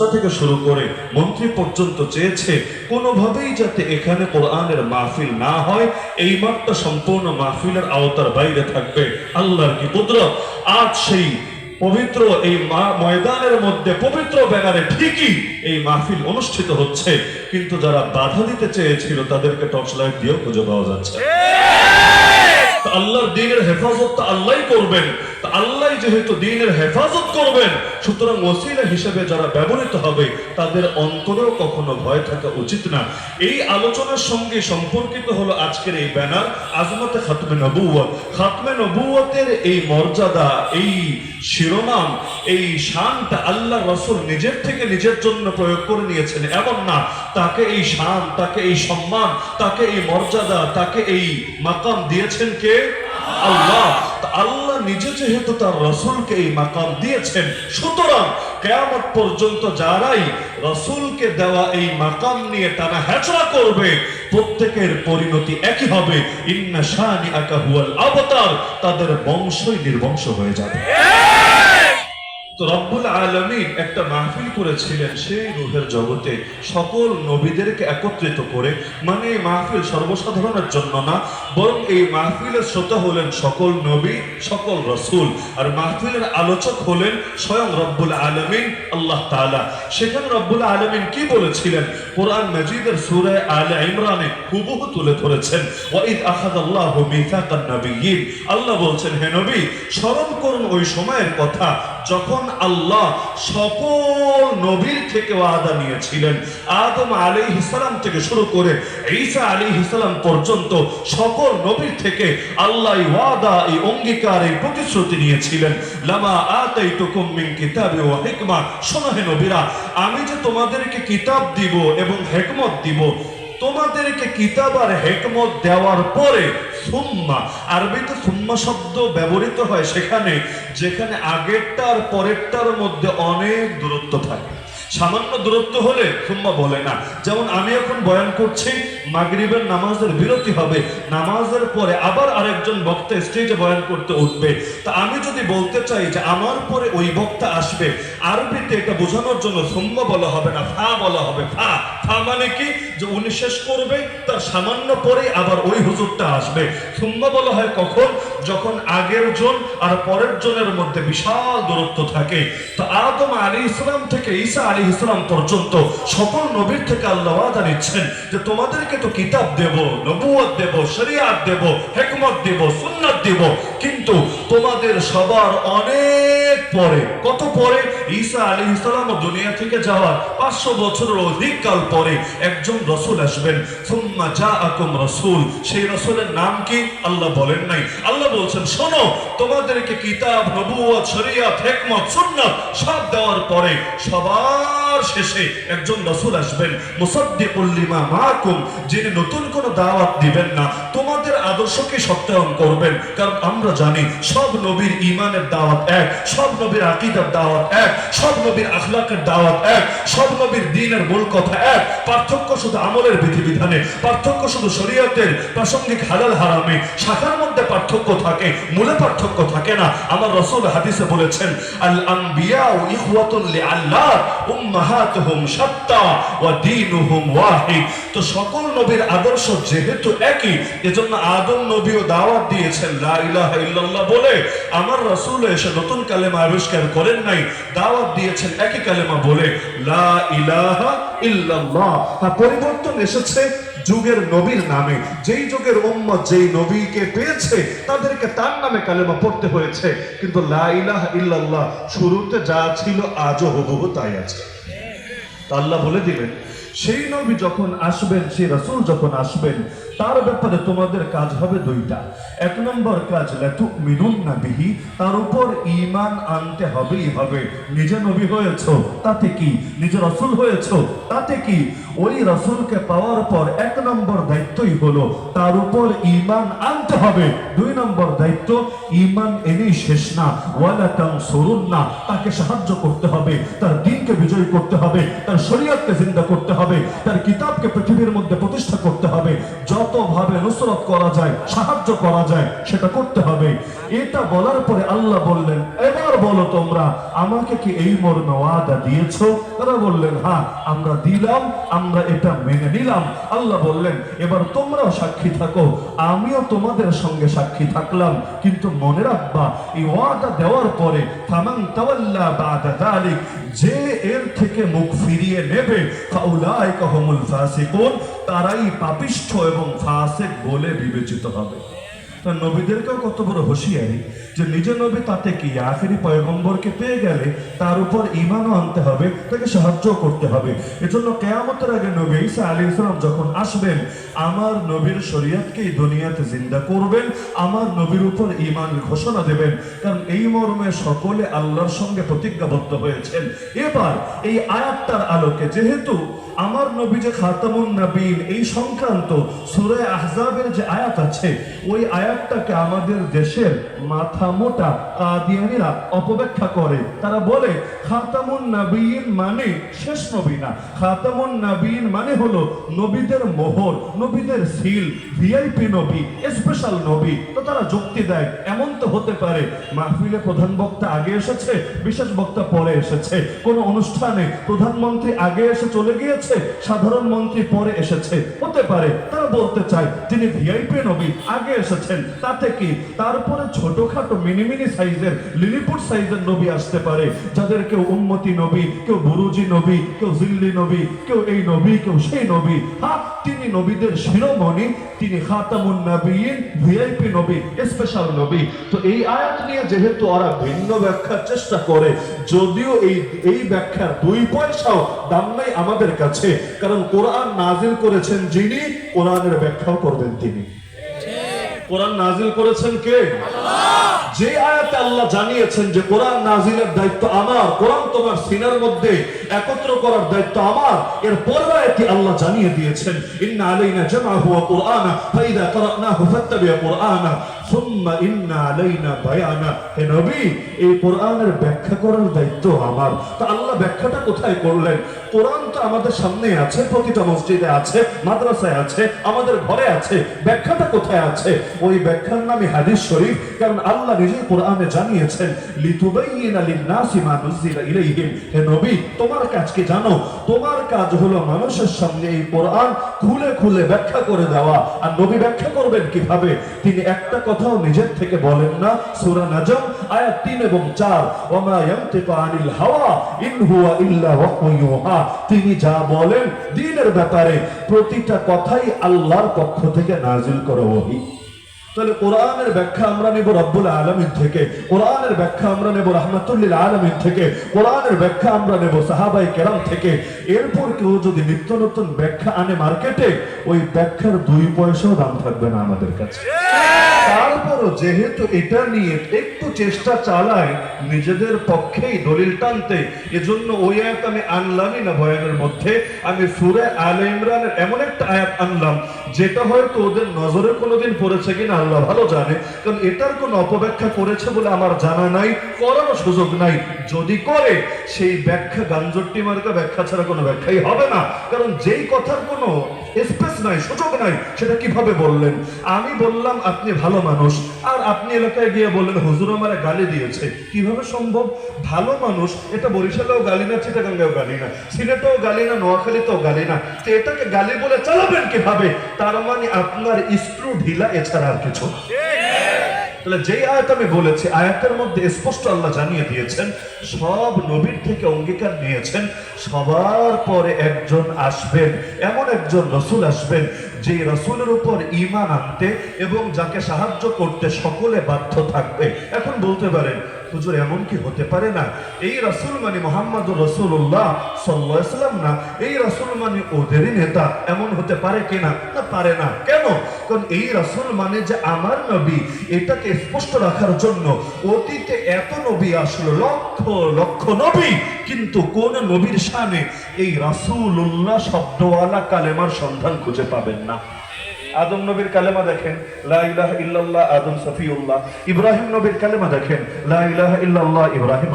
থেকে শুরু করে মন্ত্রী পর্যন্ত চেয়েছে কোনোভাবেই যাতে এখানে কোরআনের মাহফিল না হয়, এই মাঠটা সম্পূর্ণ মাহফিলের আওতার বাইরে থাকবে। আল্লাহর কি কুদরত? আজ সেই পবিত্র এই ময়দানের মধ্যে পবিত্র ব্যানারে ঠিকই এই মাহফিল অনুষ্ঠিত হচ্ছে, কিন্তু যারা বাধা দিতে চেয়েছিল তাদেরকে টর্চ লাইট দিয়েও খুঁজে পাওয়া যাচ্ছে। আল্লাহর দিনের হেফাজত তো আল্লাহ করবেন। আল্লাহ যেহেতু দিনের হেফাজত করবেন, সুতরাং ওসিলা হিসেবে যারা ব্যবহৃত হবে, তাদের অন্তরেও কখনো ভয় থাকা উচিত না। এই আলোচনার সঙ্গে সম্পর্কিত হলো আজকের এই ব্যানার, আজমতে খাতমে নবুয় খাতমে নবুয়তের এই মর্যাদা, এই শিরোনাম এই শানটা আল্লাহ রসুল নিজের থেকে নিজের জন্য প্রয়োগ করে নিয়েছেন এমন না, তাকে এই শান, তাকে এই সম্মান, তাকে এই মর্যাদা, তাকে এই মাকাম দিয়েছেন কে? আল্লাহ। আল্লাহ নিজে যেহেতু তার রসুলকে এই মাকাম দিয়েছেন, সুতরাং কেয়ামত পর্যন্ত যারাই রসুলকে দেওয়া এই মাকাম নিয়ে তারা হ্যাচড়া করবে, প্রত্যেকের পরিণতি একই হবে। ইন্না শানি আকা হুয়াল আবতার, তাদের বংশই নির্বংশ হয়ে যাবে। তো রব্বুল আলমিন একটা মাহফিল করেছিলেন সেই রুহের জগতে। সকল নবীদেরকে একত্রিত করে মানে এই মাহফিল সর্বসাধারণের জন্য না, বরং এই মাহফিলের শ্রোতা হলেন সকল নবী, সকল রসুল। আর মাহফিলের আলোচক হলেন স্বয়ং রব্বুল আলমিন, আল্লাহ তাআলা। সেখানে রব্বুল আলমিন কি বলেছিলেন? কোরআন মজিদের সুরায় আলে ইমরানে হুবহু তুলে ধরেছেন, ওয়াইদ আখাদাল্লাহু মিথাকান নাবিয়্যিন। আল্লাহ বলছেন, হে নবী, স্মরণ করুন ওই সময়ের কথা। যখন আল্লাহ সকল নবীর থেকে ওয়াদা নিয়েছিলেন, আদম আলাইহিস সালাম থেকে শুরু করে ঈসা আলাইহিস সালাম পর্যন্ত সকল নবীর থেকে আল্লাহ ওয়াদা, এই অঙ্গীকার, এই প্রতিশ্রুতি নিয়েছিলেন। লামা আতাইতুকুম মিন কিতাবি ওয়া হিকমা। শোনো হে নবীরা, আমি যে তোমাদেরকে কিতাব দিব এবং হেকমত দিব তোমাদেরকে কিতাব আর হেকমত দেওয়ার পরে সুম্মা, আরবিতে সুম্মা শব্দ ব্যবহৃত হয় সেখানে, যেখানে আগেরটা আর পরেরটার মধ্যে অনেক দূরত্ব থাকে। সামান্য দূরত্ব হলে সুম্মা বলে না। যেমন আমি এখন বয়ান করছি, মাগরিবের নামাজের বিরতি হবে, নামাজের পরে আবার আরেকজন বক্তা স্টেজে বয়ান করতে উঠবে। তা আমি যদি বলতে চাই যে আমার পরে ওই বক্তা আসবে, আরবিতে এটা বোঝানোর জন্য সুম্মা বলা হবে না, ফা বলা হবে, ফা। ফা মানে কি? যে উনি শেষ করবে, তার সামান্য পরে আবার ওই হুজুরটা আসবে। সুম্মা বলা হয় কখন? যখন আগের জন আর পরের জনের মধ্যে বিশাল দূরত্ব থাকে, তো আদম আলী ইসলাম থেকে ঈসা আলী ইসলাম পর্যন্ত সকল নবীর থেকে আল্লাহ আদা নিচ্ছেন যে তোমাদেরকে তো কিতাব দেব নবুয়ত দেব, শরিয়াত দেব, হেকমত দেব, সুন্নাত দেব। কিন্তু তোমাদের সবার অনেক পরে, কত পরে? ঈসা আলী ইসলাম দুনিয়া থেকে যাওয়ার পাঁচশো বছরের অধিক কাল পরে একজন রসুল আসবেন। সুম্মা যা আকুম রসুল। সেই রসুলের নাম কি? আল্লাহ বলেন নাই। আল্লাহ বলছেন, শোনো, তোমাদেরকে কিতাব সুন্নাত সব দেওয়ার পরে সবার শেষে একজন রসুল আসবেন। মাকুম যিনি নতুন কোনো দাওয়াত দিবেন না। তোমাদের আদর্শকে সত্যায়ন করবেন। কারণ আমরা জানি, সব নবীর ইমানের দাওয়াত এক, সব নবীর আকিদার দাওয়াত এক সব নবীর আখলাকের দাওয়াত এক, সব নবীর দিনের মূল কথা এক। পার্থক্য শুধু আমলের বিধিবিধানে, পার্থক্য শুধু শরীয়তের প্রাসঙ্গিক হালাল হারামে। শাখার মধ্যে পার্থক্য থাকে, মূলে পার্থক্য থাকে না। আমার রসুল হাদিসে বলেছেন, আল আম্বিয়া ওয়াহিদ। তো সকল নবীর আদর্শ যেহেতু একই, এজন্য আদম নবীও দাওয়াত দিয়েছেন, লা ইলাহা ইল্লাল্লাহ বলে। আমার রাসূল এসে নতুন কালেমা আবিষ্কার করেন নাই দিয়েছেন, একই কালেমা বলে পরিবর্তন এসেছে যুগের নবীর নামে। যেই যুগের উম্মত যেই নবীকে পেয়েছে, তাদেরকে তার নামে কালেমা পড়তে হয়েছে। কিন্তু লা ইলাহা শুরুতে যা ছিল, আজও হুবহু তাই আছে। আল্লাহ বলে দিবেন, সেই নবী যখন আসবেন, সেই রসুল যখন আসবেন তার ব্যাপারে তোমাদের কাজ হবে দুইটা। এক নম্বর কাজ, লেতু মিনুন না বিহি, তার উপর ইমান আনতে হবেই হবে। নিজে নবী হয়েছ, তাতে কি? নিজে রসুল হয়েছ, তাতে কি? ওই রসুলকে পাওয়ার পর এক নম্বর দায়িত্বই হলো, তার উপর ইমান আনতে হবে। দুই নম্বর দায়িত্ব ইমান এনেই শেষ না, ওয়ালা তানসুরুন না, তাকে সাহায্য করতে হবে, তার দিনকে বিজয় করতে হবে, তার শরীয়তকে জিন্দা করতে হবে, তার কিতাবকে পৃথিবীর মধ্যে প্রতিষ্ঠা করতে হবে। যতভাবে নুসরত করা যায়, সাহায্য করা যায়, সেটা করতে হবে। এটা বলার পরে আল্লাহ বললেন এবার বলো তোমরা, আমাকে কি এই মর্মে ওয়াদা দিয়েছ? তারা বললেন হ্যাঁ আমরা দিলাম, আমরা এটা মেনে নিলাম। আল্লাহ বললেন, এবার তোমরাও সাক্ষী থাকো, আমিও তোমাদের সঙ্গে সাক্ষী থাকলাম। কিন্তু মনে রাখবা, এই ওয়াদা দেওয়ার পরে, ফামান তাওয়াল্লা বাদা যালিক, যে এর থেকে মুখ ফিরিয়ে নেবে, ফাউলাইকা তারাই পাপিষ্ঠ এবং ফাসিক বলে বিবেচিত হবে। তা নবীদেরকেও কত বড় হুঁশিয়ারি যে নিজে নবী তাতে কি আখেরি পয়গম্বরকে পেয়ে গেলে তার উপর ইমানও আনতে হবে, তাকে সাহায্য করতে হবে। এজন্য কেয়ামতের আগে নবী ঈসা আলী ইসলাম যখন আসবেন, আমার নবীর শরীয়তকে এই দুনিয়াতে জিন্দা করবেন, আমার নবীর উপর ইমান ঘোষণা দেবেন, কারণ এই মর্মে সকলে আল্লাহর সঙ্গে প্রতিজ্ঞাবদ্ধ হয়েছেন। এবার এই আয়াতটার আলোকে যেহেতু আমার নবী যে খাতামুন নবীন, এই সংক্রান্ত সূরা আহজাবের যে আয়াত আছে, ওই আয়াতটাকে আমাদের দেশের মাথা মোটা কাদিয়ানিরা অপব্যাখ্যা করে। তারা বলে, খাতামুন নবীন মানে শেষ নবী না। খাতামুন নবীন মানে হলো নবীদের মোহর, নবীদের সিল, ভিআইপি নবী, স্পেশাল নবী। তো তারা যুক্তি দেয়, এমন তো হতে পারে, মাহফিলে প্রধান বক্তা আগে এসেছে, বিশেষ বক্তা পরে এসেছে। কোন অনুষ্ঠানে প্রধানমন্ত্রী আগে এসে চলে গিয়েছে সাধারণ মন্ত্রী পরে এসেছে। হতে পারে তারা বলতে চায় তিনি ভিআইপি নবী, আগে এসেছেন। তাতে কি? তারপরে ছোটখাটো মিনি মিনি সাইজের, লিলিপুট সাইজের নবী আসতে পারে। যাদের কেউ উন্মতি নবী, কেউ বুরুজি নবী, কেউ জিল্লি নবী, কেউ এই নবী, কেউ সেই নবী। হ্যাঁ তিনি নবীদের শিরোমণি, তিনি খাতামুন নবীন ভিআইপি নবী স্পেশাল নবী। তো এই আয়াত নিয়ে যেহেতু ওরা ভিন্ন ব্যাখ্যার চেষ্টা করে, যদিও এই এই ব্যাখ্যার দুই পয়সাও দাম নাই আমাদের কাছে। কারণ কোরআন নাজিল করেছেন যিনি কোরআনের ব্যাখ্যাও করবেন তিনি। কোরআন নাজিল করেছেন কে? যে আয়াতে আল্লাহ জানিয়েছেন যে কোরআন নাজিলের দায়িত্ব আমার, কোরআন তোমার সিনার মধ্যে একত্র করার দায়িত্ব আমার, এর পরের আয়াতে আল্লাহ জানিয়ে দিয়েছেন, ইন্না আলাইনা জামাহু ওয়া কুরআনা, ফাইদা কারানাহু ফাত্তাবি'u কুরআনা, সুম্মা ইন্না আলাইনা বায়ানা। হে নবী, এই কোরআনের ব্যাখ্যা করার দায়িত্ব আমার। তো আল্লাহ ব্যাখ্যাটা কোথায় করলেন? কোরআন তো আমাদের সামনে আছে, প্রতিটা মসজিদে আছে, মাদ্রাসায় আছে, আমাদের ঘরে আছে, ব্যাখ্যাটা কোথায় আছে? ওই ব্যাখ্যার নামই হাদিস শরীফ, কারণ আল্লাহ নিজেই কোরআনে জানিয়েছেন লিতুবাইয়িনা লিন-নাসি মা নুজিলা হে নবী, তোমার কাজ কি জানো? তোমার কাজ হলো মানুষের সামনে এই কোরআন খুলে খুলে ব্যাখ্যা করে দেওয়া। আর নবী ব্যাখ্যা করবেন কীভাবে? তিনি একটা কথাও নিজের থেকে বলেন না। সূরা নাজম, আয়াত 3 এবং 4 ওমা ইয়ানতিকু আনিল হাওয়া, ইন হুয়া ইল্লা ওয়াহয়ুন ইউহা। তিনি যা বলেন দ্বীনের ব্যাপারে প্রতিটা কথাই আল্লাহর পক্ষ থেকে নাজিল করা ওহী। তাহলে কোরআনের ব্যাখ্যা আমরা নেব রব্বুল আলমিন থেকে, কোরআনের ব্যাখ্যা আমরা নেব রহমতুল্লিল আলমিন থেকে, কোরআনের ব্যাখ্যা আমরা নেব সাহাবাই কেরাম থেকে। এরপর কেউ যদি নিত্য নতুন ব্যাখ্যা আনে মার্কেটে, ওই ব্যাখ্যার দুই পয়সাও দাম থাকবে না আমাদের কাছে। তারপরও যেহেতু এটা নিয়ে একটু চেষ্টা চালায়, নিজেদের পক্ষেই দলিল টানতে, এজন্য ওই আয়াত আমি আনলামই না বয়ানের মধ্যে। আমি সুরে আল ইমরানের এমন একটা আয়াত আনলাম যেটা হয়তো ওদের নজরে কোনোদিন পড়েছে কিনা আল্লাহ ভালো জানে, কারণ এটার কোনো অপব্যাখ্যা করেছে বলে আমার জানা নাই, করারও সুযোগ নাই। যদি করে, সেই ব্যাখ্যা গাঞ্জট্টি মার্কা ব্যাখ্যা ছাড়া কোনো ব্যাখ্যাই হবে না। কারণ যেই কথার কোনো স্পেস নাই, সুযোগ নাই, সেটা কীভাবে বললেন? আমি বললাম, আপনি ভালো মানুষ। আর আপনি এলাকায় গিয়ে বললেন, হুজুর আমারে গালি দিয়েছে। কীভাবে সম্ভব? ভালো মানুষ, এটা বরিশালেও গালি না, চিটাগাঙ্গেও গালি না। সিলেটেও গালি না, নোয়াখালীতেও গালি না। তো এটাকে গালি বলে চালাবেন কীভাবে? তার মানে আপনার স্ক্রু ঢিলা, এছাড়া আর কিছু। তাহলে যেই আয়াত আমি বলেছি, আয়াতের মধ্যে স্পষ্ট আল্লাহ জানিয়ে দিয়েছেন, সব নবীর থেকে অঙ্গীকার নিয়েছেন, সবার পরে একজন আসবেন, এমন একজন রসুল আসবেন যে রসুলের উপর ইমান আনতে এবং যাকে সাহায্য করতে সকলে বাধ্য থাকবে। এখন বলতে পারেন, হুজুর, এমন কি হতে পারে না? এই রসুল মানে মোহাম্মদ রসুল্লাহ সাল্লাম না। এই রসুল মানে ওদেরই নেতা। এমন হতে পারে কিনা না, পারে না। কেন? কারণ এই রসুল মানে যে আমার নবী, এটাকে স্পষ্ট রাখার জন্য অতীতে এত নবী আসলো, লক্ষ লক্ষ নবী, কিন্তু কোন নবীর সামনে এই রাসূলুল্লাহ শব্দওয়ালা কালেমার সন্ধান খুঁজে পাবেন না। না আদম নবীর কালেমা দেখেন ইল্লাল্লাহ আদম সফিউল্লাহ। ইব্রাহিম নবীর কালেমা দেখেন, লা ইলাহা ইল্লাল্লাহ ইব্রাহিম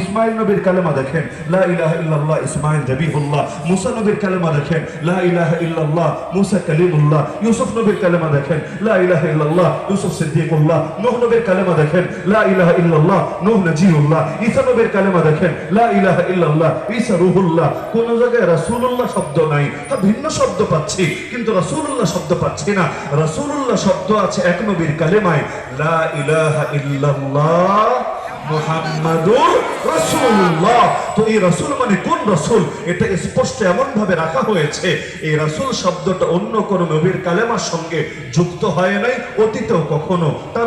ইসমাইল নবীর কালেমা দেখেন, লা ইলাহা ইল্লাল্লাহ ইসমাইল জবিহুল্লাহ। মুসা নবীর কালেমা দেখেন, লা ইল্লাল্লাহ মুসা কালিমুল্লাহ ইউসুফ নবীর কালেমা দেখেন, লা ইল্লাল্লাহ ইউসুফ সিদ্দিকুল্লাহ। নূহ নবীর কালেমা দেখেন, লা ইল্লাল্লাহ নূহ নজিউল্লাহ ঈসা নবীর কালেমা দেখেন, লা ইল্লাল্লাহ ঈসা রুহুল্লাহ। কোন জায়গায় রাসূলুল্লাহ শব্দ নাই, তা ভিন্ন শব্দ পাচ্ছি, কিন্তু রাসূলুল্লাহ শব্দ পাচ্ছি না। রসুল্লাহ শব্দ আছে এক নবীর কালেমায় লা ইলাহা ইল্লাল্লাহ মানে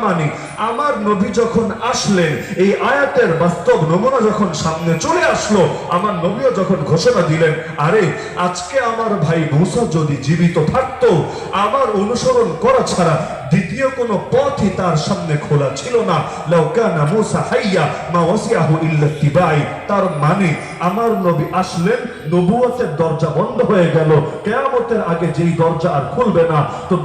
মানে আমার নবী যখন আসলেন, এই আয়াতের বাস্তব নমুনা যখন সামনে চলে আসলো, আমার নবীও যখন ঘোষণা দিলেন, আরে, আজকে আমার ভাই মুসা যদি জীবিত থাকতো, আমার অনুসরণ করা ছাড়া দ্বিতীয় কোন পথই তার সামনে খোলা ছিল না। লাউকানা মুসা হাইয়া মা ওয়াসিয়াহু ইল্লা তিবাই। তার মানে আমার নবী আসলেন নবুয়তের দরজা বন্ধ হয়ে গেল। কিয়ামতের আগে যেই দরজা আর খুলবে না, তো